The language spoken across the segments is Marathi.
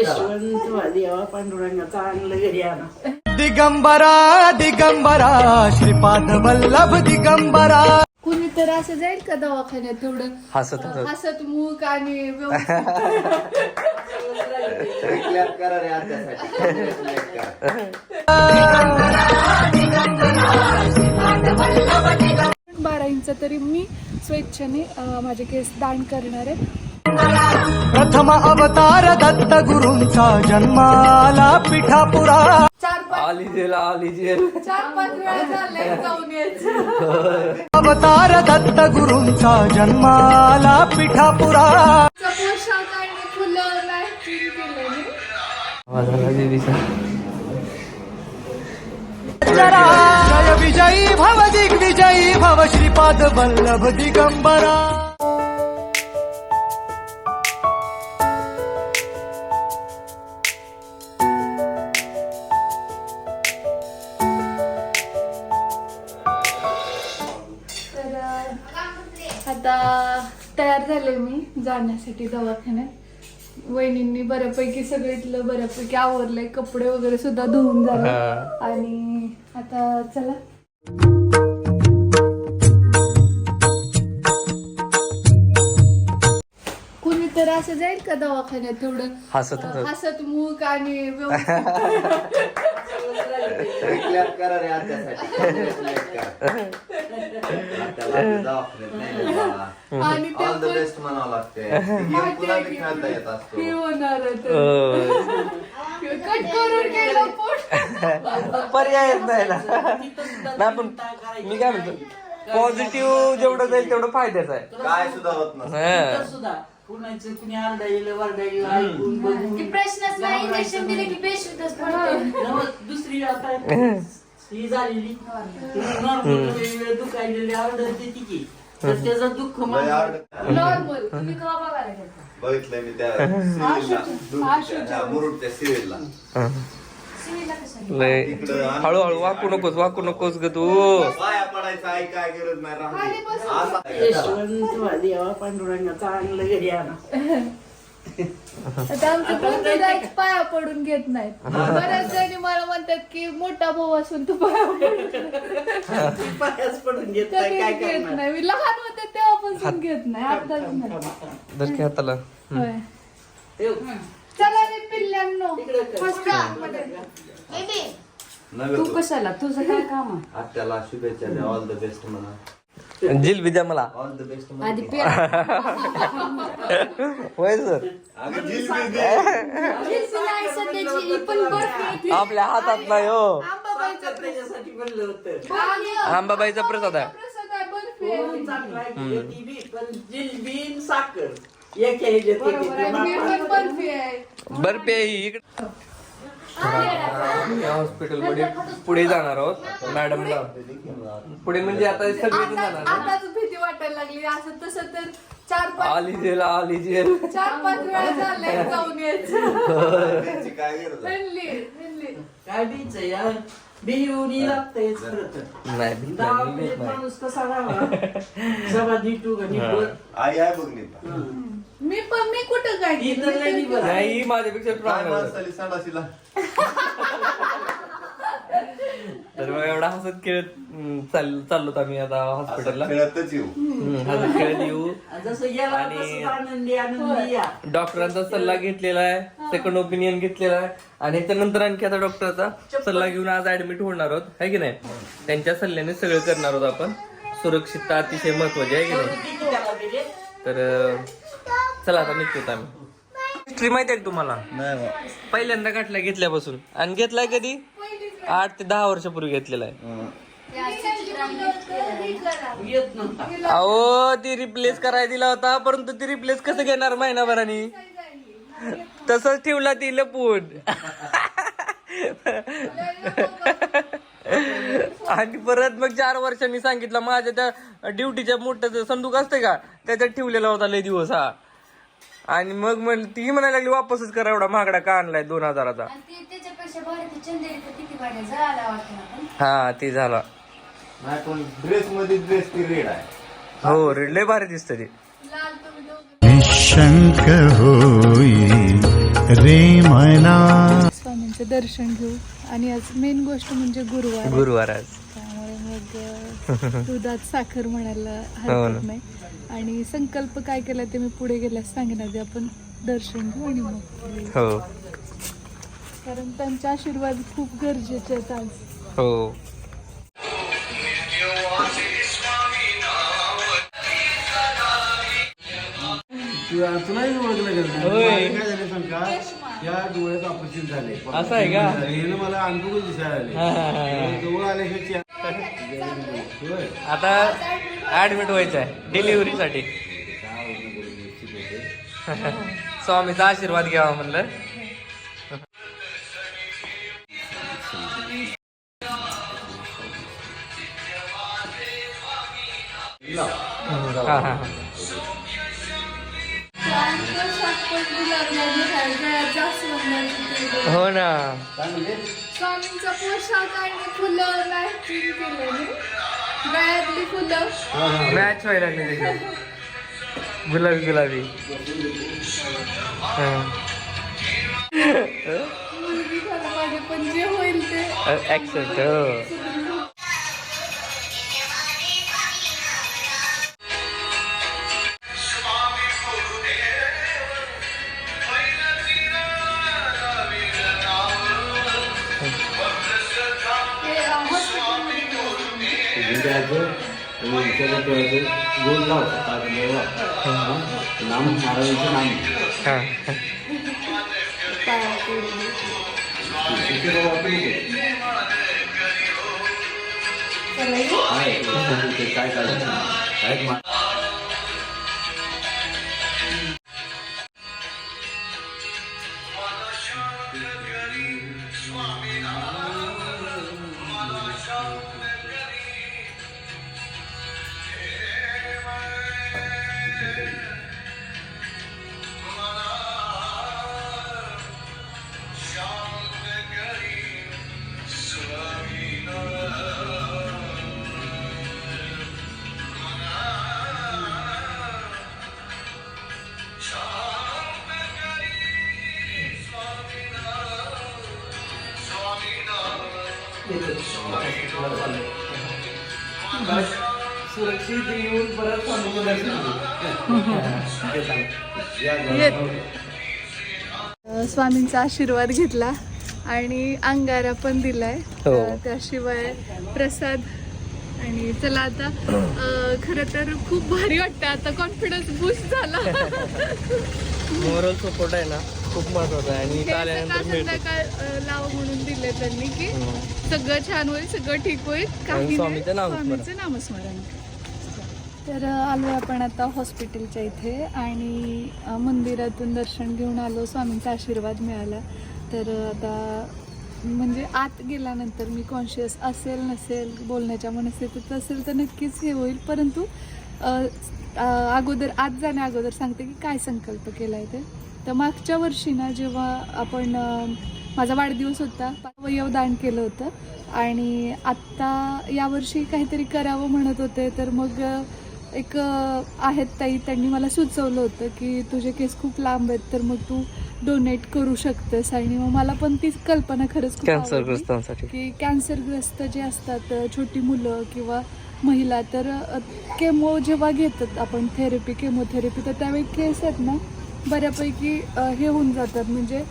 यशवंत देवा पांडुरंगा चांगलं घरी आणा दिगंबरा दिगंबरा श्रीपाद वल्लभ दिगंबरा. कुणी तर असं जाईल का दवाखान्यात तेवढं? हसत हसत हसत मूक आणि बारा इंच तरी मी स्वेच्छेने अं, माझे केस दान करणार आहे. प्रथम अवतार दत्त गुरूंचा जन्माला पिठापुरा. चार पाच आली जेल आली जेल. चार पाच वेळा झाले जाऊन यायचं. अवतार दत्त गुरूंचा जन्माला पिठापुरा. पोशाख आणि फुलं मॅचिंग केलेली. झाला देवीचा जय विजयी भव दिग्विजयी भव श्रीपाद वल्लभ दिगंबरा. जाण्यासाठी दवाखान्यात. वहिनींनी बऱ्यापैकी सगळं इथलं बऱ्यापैकी आवरलंय कपडे वगैरे सुद्धा धुवून झाले. आणि आता चला. कुणी तर असं जाईल का दवाखान्यात तेवढं? हसत हसत हसत मूक आणि व्यवस्थित आणि ते ऑल द पण- बेस्ट म्हणावं लागते. गेम पुन्हा बी खेळता येत असतो. हे होणार होय. कट करून गेलं पोट पर्यायच नाही ना. नाही पण मी काय म्हणतो? पॉझिटिव्ह जेवढं जाईल तेवढं फायद्याचं आहे. काय सुद्धा होत नसतं. हा. सुद्धा. कुणाचं कुणी आरडा येईल वरडा येईल ऐकून बघून प्रश्नच नाही इंजेक्शन दिले की पेशंटच पडतो नवं दुसरी आता ही झालेली नॉर्मल दुखायलेली आरडते ती की. तर त्याचं दुःख लय मला आवडत. नॉर्मल तुम्ही कवा बघायला गेलता? बघितलंय मी त्या हा, मुरुडच्या सिव्हिलला सिव्हिलला कशाला? लय. हळूहळू वाकू नकोस वाकू नकोस ग तू. पाया पडायचं आई काय गरज नाही असा- चांगलं घरी आणा आता आमचे बंधुदाईच पाया पडून घेत नाहीत. बऱ्याच जणी मला म्हणतात की मोठा भाऊ असून तू पाया पडून पायाच पडून घेत नाही, कधीच काय घेत करणार? नाही. मी लहान होते तेव्हापासून घेत नाही. आताच नाही. धर की हाताला. होय. ठेव. नव्हे तू. कशाला? तुझं काय काम आहे? आत्याला शुभेच्छा द्या. ऑल द बेस्ट म्हणा. जिलबी द्या मला. ऑल द बेस्ट आधी म्हणा पे. होय सर. अगं जिलबी दे. जिलबी नाही सध्याची, ही पण बर्फी आहे ती. आपल्या हातात नाही हो. आंबाबाईचा त्याच्यासाठी म्हणलं होतं. आणि आंबाबाईचा प्रसाद आहे. प्रसाद आहे, बर्फी आहे. हो, चांगलं आहे. की ती बी, पण जिलबी आणि साखर. एक ह्याच्यात येते बरोबर आहे, ती मी पण बर्फी आहे. बर्फी आहे ही. इकडे. हॉस्पिटलमध्ये पुढे जाणार आहोत. मॅडमला पुढे म्हणजे आता सगळे आता- जाणार? आताच भीती वाटायला लागली. असं तसं तर चार पाच आली जेल आली जेल. चार पाच वेळा झालंय जाऊन यायचं. त्याची काय गरज आहे? म्हणली म्हणली काय बीच आहे यार? बिहिवणी लागतंयच खरं तर. नाही भीत दहा नाही, मी मिनिट भीत नाही. माणूस कसा राहावा? सभा नीटू का नीटवर आई आहे बघ नीता. मी पण मी कुठं काय ती केलं? तर लई मी निभर आहे. नाही माझ्यापेक्षा काय strong आहे. माणसाली संडासीला तर मग एवढा हसत खेळत हम्म, चाल- चाललो आम्ही आता हॉस्पिटलला असं खेळतच येऊ. हम्म, हसत खेळत येऊ. जसं गेला आणि- तसंच आनंदी आनंदी या. डॉक्टरांचा सल्ला घेतलेला आहे सेकंड ओपिनियन घेतलेला आहे. आणि त्यानंतर आणखी आता डॉक्टरचा सल्ला घेऊन आज ऍडमिट होणार आहोत है की नाही? त्यांच्या सल्ल्याने सगळं करणार आहोत आपण. सुरक्षितता अतिशय महत्वाची आहे की नाही? तर अं, चला आता निघतो आम्ही. हिस्ट्री माहिती आहे का तुम्हाला? नाही पहिल्यांदा गाठला घेतल्यापासून. आणि घेतलाय कधी? आठ ते दहा वर्षापूर्वी घेतलेला आहे. अहो ती रिप्लेस करायला दिला होता परंतु ती रिप्लेस कसं घेणार महिनाभरानी? तसंच ठेवला ती लपून. आणि परत मग चार वर्षांनी सांगितलं माझ्या त्या ड्युटीच्या मोठं संदूक असते का? त्याच्यात ठेवलेला होता लय दिवस हा. आणि मग म्हण ती म्हणायला लागली वापसच करा एवढा महागडा का आणलाय दोन हजाराचा? आणि ती त्याच्यापेक्षा ती किती. जळाला वाटतं हा ती झाला. नाही पण ड्रेस मध्ये ड्रेस ती रेड आहे. हो रे लय भारी दिसत ती. लाल तुम्ही दोघं निशंक होई रे मना. स्वामींचं दर्शन घेऊ. आणि आज मेन गोष्ट म्हणजे गुरुवार. गुरुवार आज. त्यामुळे मग अ, दुधात साखर म्हणायला हो ना. हरकत नाही. आणि संकल्प काय केला ते मी पुढे गेल्यास सांगेन आधी आपण दर्शन घेऊ आणि मग. हो कारण त्यांचे आशीर्वाद खूप गरजेचे आहेत आज हो तुलाही ओळखलं का होय. काय झालं सांग का त्या डोळ्यात ऑपरेशन झाले असं आहे का? हे मला अनुभव दिसायला आले हा, हा, हा. जवळ आल्याशिवाय आता ऍडमिट व्हायचं आहे डिलिव्हरीसाठी स्वामीचा आशीर्वाद घ्यावा म्हणलं. हो ना. स्वामींचा पोशाख आणि फुलं मॅचिंग केलेली. गळ्यातली फुलं. मॅच व्हायला लागली त्याच्यात गुलाबी गुलाबी. हा. मुलगी खरं माझे पण जे होईल ते. ऍक्सेप्ट नाम महाराजांचं नाम हा पाया पडली. तिथे बाबा सुरक्षित येऊन परत स्वामीचं दर्शन आशीर्वाद घेतला आणि अंगारा पण दिलाय. हो. त्याशिवाय प्रसाद आणि चला आता खरं तर खूप भारी वाटतं. आता कॉन्फिडन्स बूस्ट झाला. मोरल सपोर्ट आहे ना. खूप महत्त्वाचा आहे. आणि हे इथं आल्यानंतर मिळतो. लाव म्हणून दिले त्यांनी की सगळं छान होईल सगळं ठीक होईल. काही नाही, स्वामीचं नामस्मरण. स्वामीचं नामस्मरण. तर अं, आलो आपण आता हॉस्पिटलच्या इथे आणि अं, मंदिरातून दर्शन घेऊन आलो. स्वामींचा आशीर्वाद मिळाला. तर अं, आता म्हणजे आत गेल्यानंतर मी कॉन्शियस असेल नसेल बोलण्याच्या मनस्थितीत असेल तर नक्कीच हे होईल. परंतु अं, अं, अगोदर आत जाण्या अगोदर सांगते की काय संकल्प केला आहे ते. तर मागच्या वर्षी ना जेव्हा आपण माझा वाढदिवस होता अवयव दान केलं होतं आणि आत्ता यावर्षी काहीतरी करावं म्हणत होते तर मग एक आहेत ताई त्यांनी मला सुचवलं होतं की तुझे केस खूप लांब आहेत तर मग तू डोनेट करू शकतेस आणि मग मला पण ती कल्पना खरंच. कॅन्सरग्रस्तांसाठी की कॅन्सरग्रस्त जे असतात छोटी मुलं किंवा महिला तर केमो जेव्हा घेतात आपण थेरपी केमोथेरपी तर त्यावेळी केस आहेत ना बऱ्यापैकी हे होऊन जातात. म्हणजे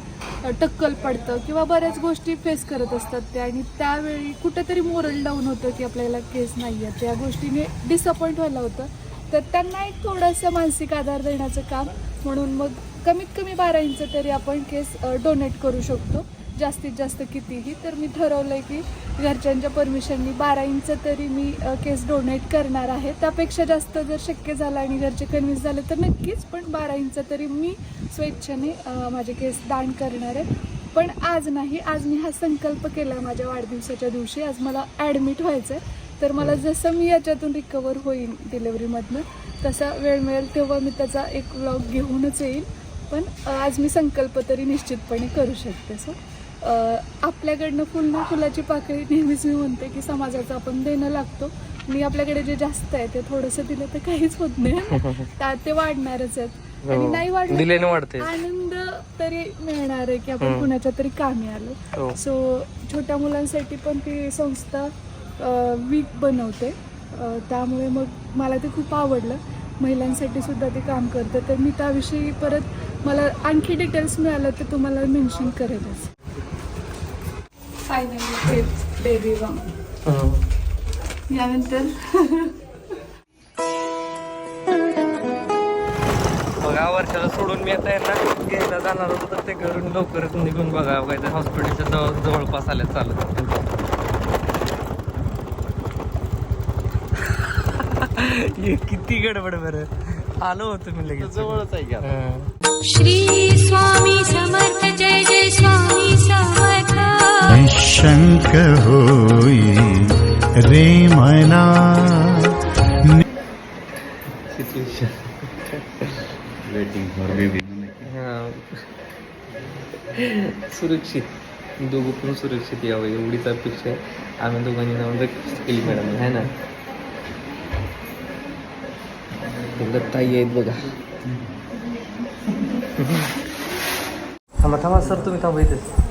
टक्कल पडतं किंवा बऱ्याच गोष्टी फेस करत असतात त्या आणि त्यावेळी कुठेतरी मोरल डाऊन होतं की आपल्याला केस नाही आहे. त्या गोष्टीने डिसअपॉइंट व्हायला होतं. तर त्यांना एक थोडंसं मानसिक आधार देण्याचं काम म्हणून मग कमीत कमी बारा इंच तरी आपण केस डोनेट करू शकतो. जास्तीत जास्त कितीही तर मी ठरवलं आहे की घरच्यांच्या परमिशननी बारा इंच तरी मी केस डोनेट करणार आहे. त्यापेक्षा जास्त जर शक्य झालं आणि घरचे कन्व्हिन्स झाले तर नक्कीच पण बारा इंच तरी मी स्वेच्छेने माझे केस दान करणार आहे. पण आज नाही आज मी हा संकल्प केला माझ्या वाढदिवसाच्या दिवशी. आज मला ॲडमिट व्हायचं आहे तर मला जसं मी याच्यातून रिकवर होईन डिलेवरीमधनं तसा वेळ मिळेल तेव्हा मी त्याचा एक व्लॉग घेऊनच येईन. पण आज मी संकल्प तरी निश्चितपणे करू शकते सो अ, आपल्याकडनं फुल ना फुलाची पाकळी नेहमीच मी म्हणते की समाजाचं आपण देणं लागतो. आणि आपल्याकडे जे जास्त आहे ते थोडंसं दिलं तर काहीच होत नाही. ते वाढणारच आहेत. आणि नाही वाढलं वाढते आनंद तरी मिळणार आहे की आपण. कुणाच्या तरी कामी आलो. हो. सो छोट्या मुलांसाठी पण ती संस्था वीक बनवते. त्यामुळे मग मला ते खूप आवडलं. महिलांसाठी सुद्धा ते काम करते तर मी त्याविषयी परत मला आणखी डिटेल्स मिळालं तर तुम्हाला मेन्शन करेलच. फायनली बेबी यानंतर बघा वर्षाला सोडून मी आता यांना घ्यायला जाणार होतो तर ते घरून लवकरच निघून बघा काय हॉस्पिटलच्या जवळ जवळपास आल्या चालत. हे किती गडबड बरं. आलो होतो मी लगेच. जवळच आहे का श्री स्वामी समर्थ जय जय स्वामी. होई रे मना। वेटिंग फॉर बेबी सुरक्षित. दोघं पण सुरक्षित यावं एवढीच अपेक्षा आहे. आम्ही दोघांनी जाऊन रिक्वेस्ट केली मॅडम आहे ना? ताई आहेत बघा. थांबा थांबा सर तुम्ही थांबा इथेच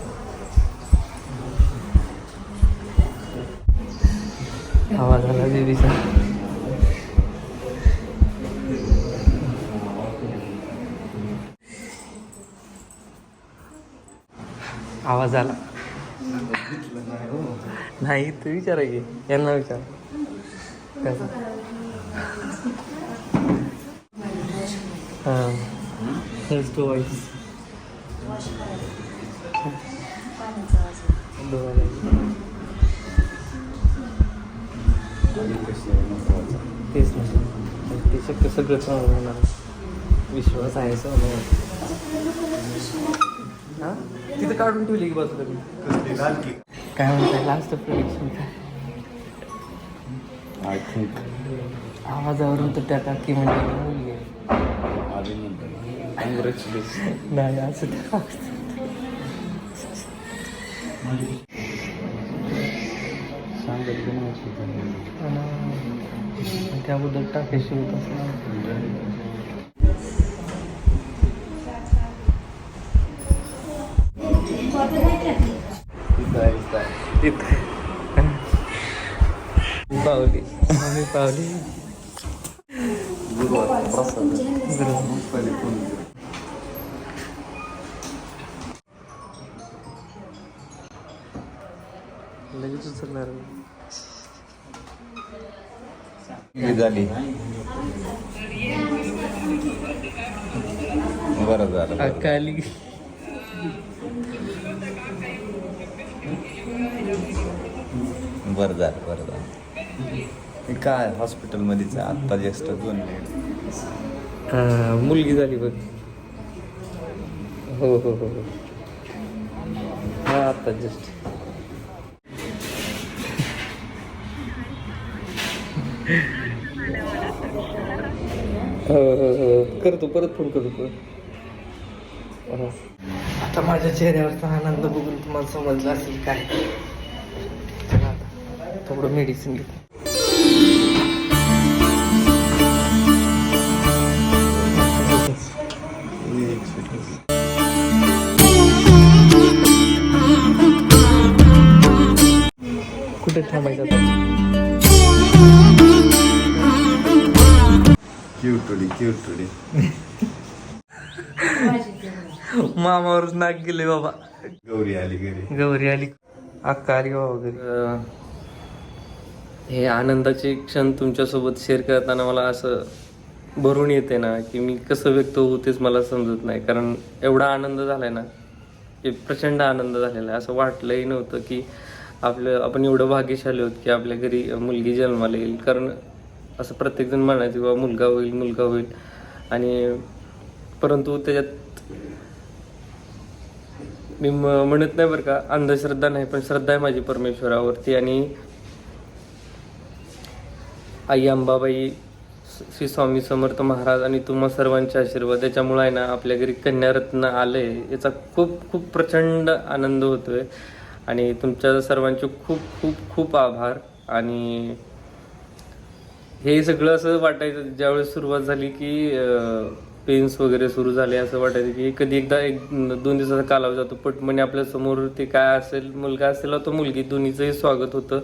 आवाज आला बेबीचा आवाज आला नाही तू विचारा की यांना विचार. कसं? हां. टू तेच नाही ते शक्य सगळं चांगलं होणार. विश्वास आहे सर हा? तिथं काढून ठेवली की बाजूला मी. काय म्हणताय? लास्ट प्रोडिक्शन काय आय थिंक आवाजावरून तर त्या टाकी म्हणजे मुलगी आहे. कॉंग्रॅच्युलेशन नाही असं त्या आणि त्याबद्दल टाकायची होत पावली. आम्ही पावली. लगेच उचलणार झाली. बरं झालं. अकाली. बरं झालं बरं झालं. काय हॉस्पिटलमध्येच आत्ता जस्ट दोन मिनिट मुलगी झाली बघ. हो हो हो हो. हा आता जस्ट हो हो, हो, हो. करतो परत फोन करतो परत. आता माझ्या चेहऱ्यावरचा आनंद बघून तुम्हाला समजलं असेल काय. चला थोडं मेडिसिन घेतो. कुठे थांबायचं क्यूटुडी क्यूटुडी मामावरच नाक गेले बाबा. गौरी आली घरी. गौरी आली. अक्का आली बाबा घरी. हे आनंदाचे क्षण तुमच्यासोबत शेअर करताना मला असं भरून येते ना की मी कसं व्यक्त होऊ तेच मला समजत नाही. कारण एवढा आनंद झालाय ना की प्रचंड आनंद झालेला आहे. असं वाटलंही नव्हतं की आपलं आपण एवढं भाग्यशाली आहोत की आपल्या घरी मुलगी जन्माला येईल. कारण असं प्रत्येकजण म्हणायचं किंवा मुलगा होईल मुलगा होईल. आणि परंतु त्याच्यात मी म- म्हणत नाही बरं का अंधश्रद्धा नाही पण श्रद्धा आहे माझी परमेश्वरावरती. आणि आई अंबाबाई श्री स्वामी समर्थ महाराज आणि तुम्हा सर्वांचे आशीर्वाद त्याच्यामुळे आहे ना आपल्या घरी कन्यारत्न आहे याचा खूप खूप प्रचंड आनंद होतोय. आणि तुमच्या सर्वांचे खूप खूप खूप आभार. आणि हे सगळं असं वाटायचं ज्यावेळेस सुरुवात झाली की पेन्स वगैरे सुरू झाले असं वाटायचं की कधी एकदा एक दोन दिवसाचा कालावधी जातो. पटमणी आपल्यासमोर ते काय असेल मुलगा असेल तो मुलगी दोन्हीचंही स्वागत होतं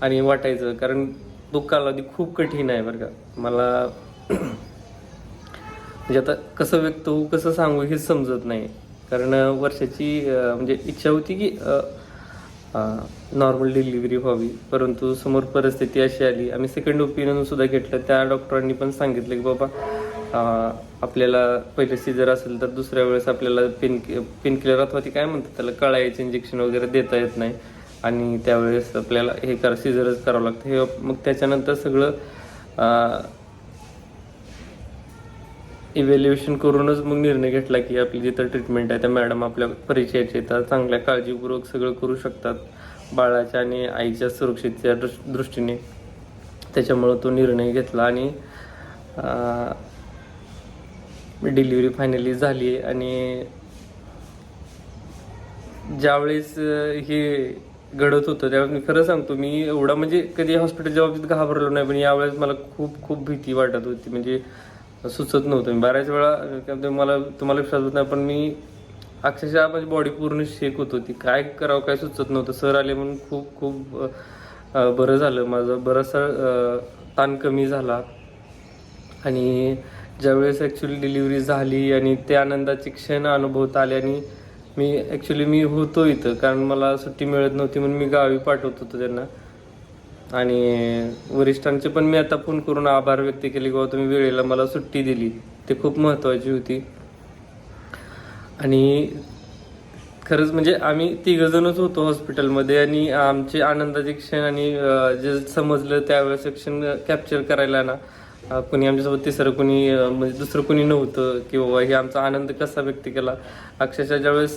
आणि वाटायचं. कारण तो कालावधी खूप कठीण आहे बरं का. मला म्हणजे आता कसं व्यक्त होऊ कसं सांगू हेच समजत नाही. कारण वर्षाची म्हणजे इच्छा होती की नॉर्मल डिलिव्हरी व्हावी. परंतु समोर परिस्थिती अशी आली. आम्ही सेकंड ओपिनियन सुद्धा घेतलं. त्या डॉक्टरांनी पण सांगितलं की बाबा आपल्याला पहिले सिजर असेल तर दुसऱ्या वेळेस आपल्याला पेन पेन किलर अथवा ती काय म्हणतात त्याला कळायचं इंजेक्शन वगैरे देता येत नाही. आणि त्यावेळेस आपल्याला हे कर सिजरच करावं लागतं. हे मग त्याच्यानंतर सगळं इव्हॅल्युएशन करूनच मग निर्णय घेतला की आपली जिथं ट्रीटमेंट आहे त्या मॅडम आपल्या परिचयाचे तर चांगल्या काळजीपूर्वक सगळं करू शकतात. बाळाच्या आणि आईच्या सुरक्षितच्या दृष्टीने त्याच्यामुळं तो निर्णय घेतला आणि डिलिव्हरी फायनली झाली आणि ज्यावेळेस हे घडत होतं त्यावेळेस मी खरं सांगतो मी एवढा म्हणजे कधी हॉस्पिटलच्या बाबतीत घाबरलो नाही पण यावेळेस मला खूप खूप भीती वाटत होती. म्हणजे सुचत नव्हतं. मी बऱ्याच वेळा मला तुम्हाला विश्वास होत नाही पण मी अक्षरशः माझी बॉडी पूर्ण शेक होत होती. काय करावं काय सुचत नव्हतं. सर आले म्हणून खूप खूप बरं झालं माझं. बराचसा ताण कमी झाला. आणि ज्यावेळेस ॲक्च्युली डिलिव्हरी झाली आणि ते आनंदाचे क्षण अनुभवता आले आणि मी ॲक्च्युली मी होतो इथं. कारण मला सुट्टी मिळत नव्हती म्हणून मी गावी पाठवत होतो त्यांना. आणि वरिष्ठांचे पण मी आता फोन करून आभार व्यक्त केले की तुम्ही वेळेला मला सुट्टी दिली. ते खूप महत्त्वाची होती. आणि खरंच म्हणजे आम्ही तिघजणच होतो हॉस्पिटलमध्ये आणि आमचे आनंदाचे क्षण आणि जे समजलं त्यावेळेस क्षण कॅप्चर करायला ना कुणी कोणी आमच्यासोबत तिसरं कोणी म्हणजे दुसरं कोणी नव्हतं की बाबा हे आमचा आनंद कसा व्यक्त केला. अक्षरशः ज्यावेळेस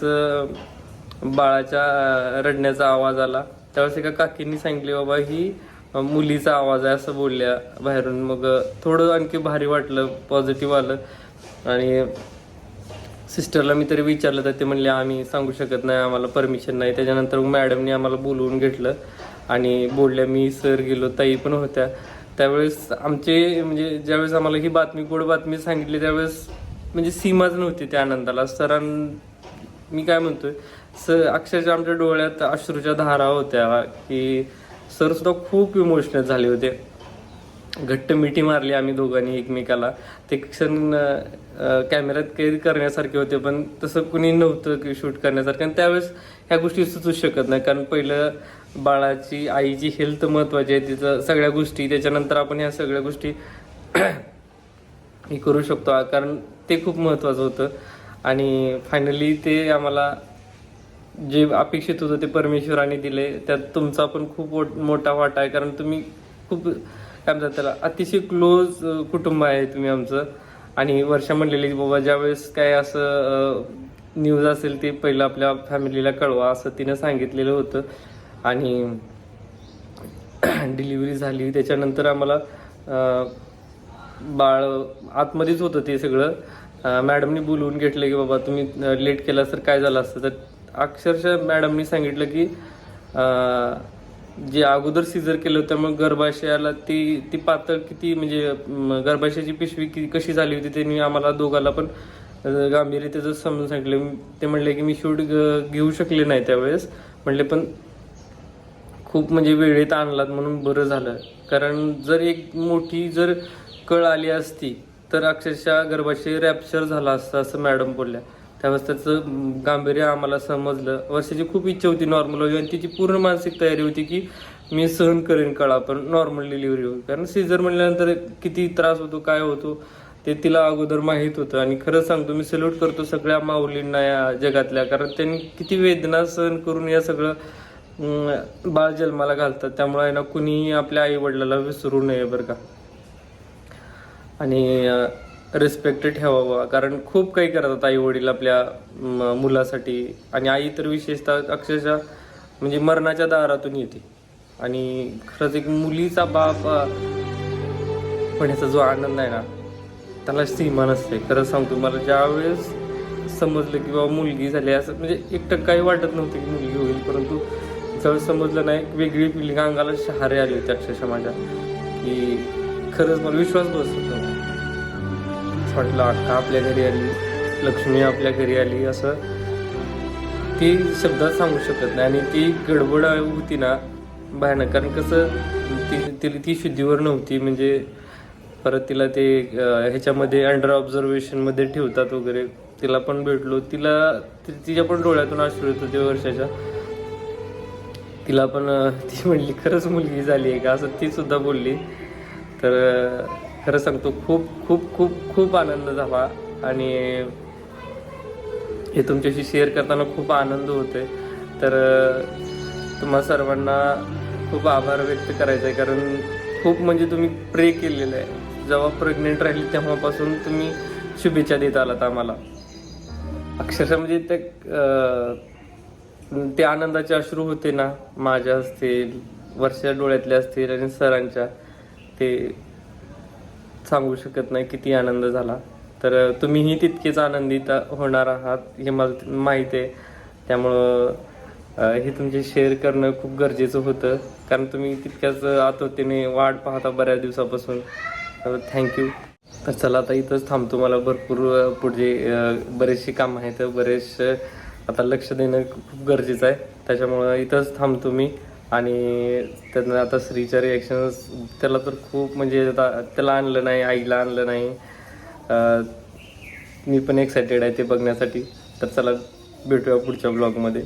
बाळाच्या रडण्याचा आवाज आला त्यावेळेस एका काकींनी सांगितले बाबा ही मुलीचा आवाज आहे असं बोलल्या. बाहेरून मग थोडं आणखी भारी वाटलं पॉझिटिव्ह आलं. आणि सिस्टरला मी तरी विचारलं तर ते म्हणले आम्ही सांगू शकत नाही आम्हाला परमिशन नाही. त्याच्यानंतर मग मॅडमनी आम्हाला बोलवून घेतलं. आणि बोलल्या मी सर गेलो ताई पण होत्या. त्यावेळेस आमचे म्हणजे ज्यावेळेस आम्हाला ही बातमी गोड बातमी सांगितली त्यावेळेस म्हणजे सीमाच नव्हती त्या आनंदाला. सरां मी काय म्हणतोय सर अक्षरशः आमच्या डोळ्यात अश्रूच्या धारा होत्या की सर सुद्धा खूप इमोशनल झाले होते. घट्ट मिठी मारली आम्ही दोघांनी एकमेकाला. ते क्षण कॅमेऱ्यात कैद करण्यासारखे होते पण तसं कुणी नव्हतं की शूट करण्यासारखं. आणि त्यावेळेस ह्या गोष्टी सुचू शकत नाही कारण पहिलं बाळाची आईची हेल्थ महत्वाची आहे तिचं सगळ्या गोष्टी त्याच्यानंतर आपण ह्या सगळ्या गोष्टी हे करू शकतो. कारण ते खूप महत्वाचं होतं. आणि फायनली ते आम्हाला जे अपेक्षित होतं ते परमेश्वराने दिले. त्यात तुमचा पण खूप मोठ- मोठा वाटा आहे. कारण तुम्ही खूप काय म्हणतात त्याला अतिशय क्लोज कुटुंब आहे तुम्ही आमचं. आणि वर्षा म्हणलेली बाबा ज्यावेळेस काय असं न्यूज असेल ते पहिलं आपल्या फॅमिलीला कळवा असं तिनं सांगितलेलं होतं. आणि डिलिव्हरी झाली. त्याच्यानंतर आम्हाला बाळ आतमध्येच होतं ते सगळं. मॅडमनी बोलवून घेतलं की बाबा तुम्ही लेट केला तर काय झालं असतं? तर अक्षरशः मॅडमनी सांगितलं की जे अगोदर सिजर केलं होतं गर्भाशयाला ती ती पातळ किती म्हणजे गर्भाशयाची पिशवी कि कशी झाली होती त्यांनी आम्हाला दोघाला पण गांभीर्य त्याचं समजून सांगितलं. ते म्हणले की मी शूट घेऊ शकले नाही त्यावेळेस. म्हणले पण खूप म्हणजे वेळेत आणलात म्हणून बरं झालं. कारण जर एक मोठी जर कळ आली असती तर अक्षरशः गर्भाशय रॅप्चर झाला असतं असं मॅडम बोलल्या. त्यावेळेस त्याचं गांभीर्य आम्हाला समजलं. वर्षाची खूप इच्छा होती नॉर्मल होईल आणि तिची पूर्ण मानसिक तयारी होती की मी सहन करेन कळा पण नॉर्मल डिलिव्हरी होईल. कारण सीझर म्हणल्यानंतर किती त्रास होतो काय होतो ते तिला अगोदर माहीत होतं. आणि खरं सांगतो मी सल्यूट करतो सगळ्या माऊलींना या जगातल्या. कारण त्यांनी किती वेदना सहन करून या सगळं बाळ जन्माला घालतात. त्यामुळे आहे ना कुणीही आपल्या आई वडिलाला विसरू नये बरं का. आणि रिस्पेक्ट ठेवावा. कारण खूप काही करतात आई वडील आपल्या मुलासाठी. आणि आई तर विशेषतः अक्षरशः म्हणजे मरणाच्या दारातून येते. आणि खरंच एक मुलीचा बाप होण्याचा जो आनंद आहे ना त्याला सीमा नसते. खरं सांगतो मला ज्यावेळेस समजलं की बाबा मुलगी झाली असं म्हणजे एक टक्काही वाटत नव्हतं की मुलगी होईल. परंतु ज्यावेळेस समजलं नाही एक वेगळी फिलिंग अंगाला शहारे आले होते अक्षरशः माझ्या. की खरंच मला विश्वास बसतो वाटलं अक्का आपल्या घरी आली लक्ष्मी आपल्या घरी आली असं ती शब्दात सांगू शकत नाही. आणि ती गडबड होती ना भयानक. कारण कसं ती ती ती शुद्धीवर नव्हती. म्हणजे परत तिला ते ह्याच्यामध्ये अंडर ऑब्झर्वेशनमध्ये ठेवतात वगैरे तिला पण भेटलो. तिला ति- तिच्या पण डोळ्यातून अश्रू येत होते वर्षाच्या. तिला पण ती म्हणली खरंच मुलगी झाली आहे का? असं ती सुद्धा बोलली. तर खरं सांगतो खूप खूप खूप खूप आनंद झाला आणि हे तुमच्याशी शेअर करताना खूप आनंद होतोय. तर तुम्हा सर्वांना खूप आभार व्यक्त करायचा आहे कारण खूप म्हणजे तुम्ही प्रे केलेलं आहे. जेव्हा प्रेग्नेंट राहिली तेव्हापासून तुम्ही शुभेच्छा देत आलात आम्हाला. अक्षरशः म्हणजे ते ते आनंदाचे अश्रू होते ना माझ्या असतील वर्षा डोळ्यातले असतील आणि सरांच्या ते सांगू शकत नाही किती आनंद झाला. तर तुम्हीही तितकेच आनंदित होणार आहात हे मला माहीत आहे. त्यामुळं हे तुमचे शेअर करणं खूप गरजेचं होतं. कारण तुम्ही तितक्याच आतोतीने वाट पाहता बऱ्याच दिवसापासून. थँक्यू तर चला आता इथंच थांबतो. मला भरपूर पुढचे पुढे बरेचसे काम आहेत. बरेचसे आता लक्ष देणं खूप गरजेचं आहे. त्याच्यामुळं इथंच थांबतो मी. आणि त्यांना आता श्रीच्या रिॲक्शन्स त्याला तर खूप म्हणजे आता त्याला आणलं नाही आईला आणलं नाही. मी पण एक्सायटेड आहे ते बघण्यासाठी. तर चला भेटूया पुढच्या ब्लॉगमध्ये